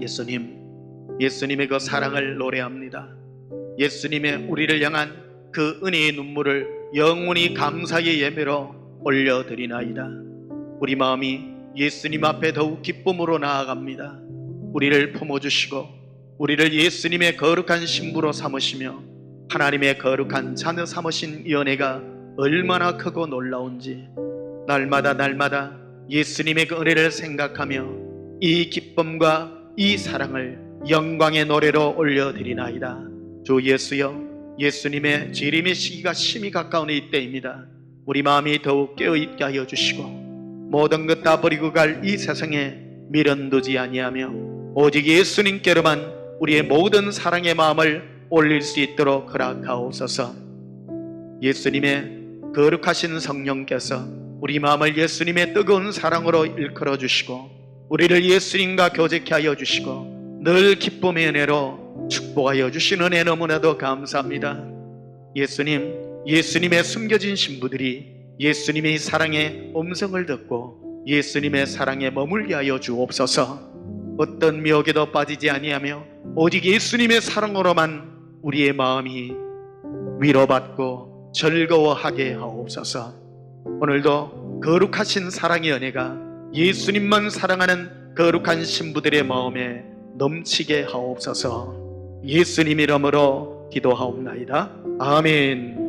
예수님, 예수님의 그 사랑을 노래합니다. 예수님의 우리를 향한 그 은혜의 눈물을 영원히 감사의 예배로 올려드리나이다. 우리 마음이 예수님 앞에 더욱 기쁨으로 나아갑니다. 우리를 품어주시고 우리를 예수님의 거룩한 신부로 삼으시며 하나님의 거룩한 자녀 삼으신 이 은혜가 얼마나 크고 놀라운지 날마다 날마다 예수님의 그 은혜를 생각하며 이 기쁨과 이 사랑을 영광의 노래로 올려드리나이다. 주 예수여 예수님의 재림의 시기가 심히 가까운 이때입니다. 우리 마음이 더욱 깨어있게 하여 주시고 모든 것 다 버리고 갈 이 세상에 미련 두지 아니하며 오직 예수님께로만 우리의 모든 사랑의 마음을 올릴 수 있도록 허락하옵소서. 예수님의 거룩하신 성령께서 우리 마음을 예수님의 뜨거운 사랑으로 일컬어 주시고 우리를 예수님과 교제케 하여 주시고 늘 기쁨의 은혜로 축복하여 주신 은혜 너무나도 감사합니다. 예수님, 예수님의 숨겨진 신부들이 예수님의 사랑의 음성을 듣고 예수님의 사랑에 머물게 하여 주옵소서. 어떤 미혹에도 빠지지 아니하며 오직 예수님의 사랑으로만 우리의 마음이 위로받고 즐거워하게 하옵소서. 오늘도 거룩하신 사랑의 은혜가 예수님만 사랑하는 거룩한 신부들의 마음에 넘치게 하옵소서. 예수님 이름으로 기도하옵나이다. 아멘.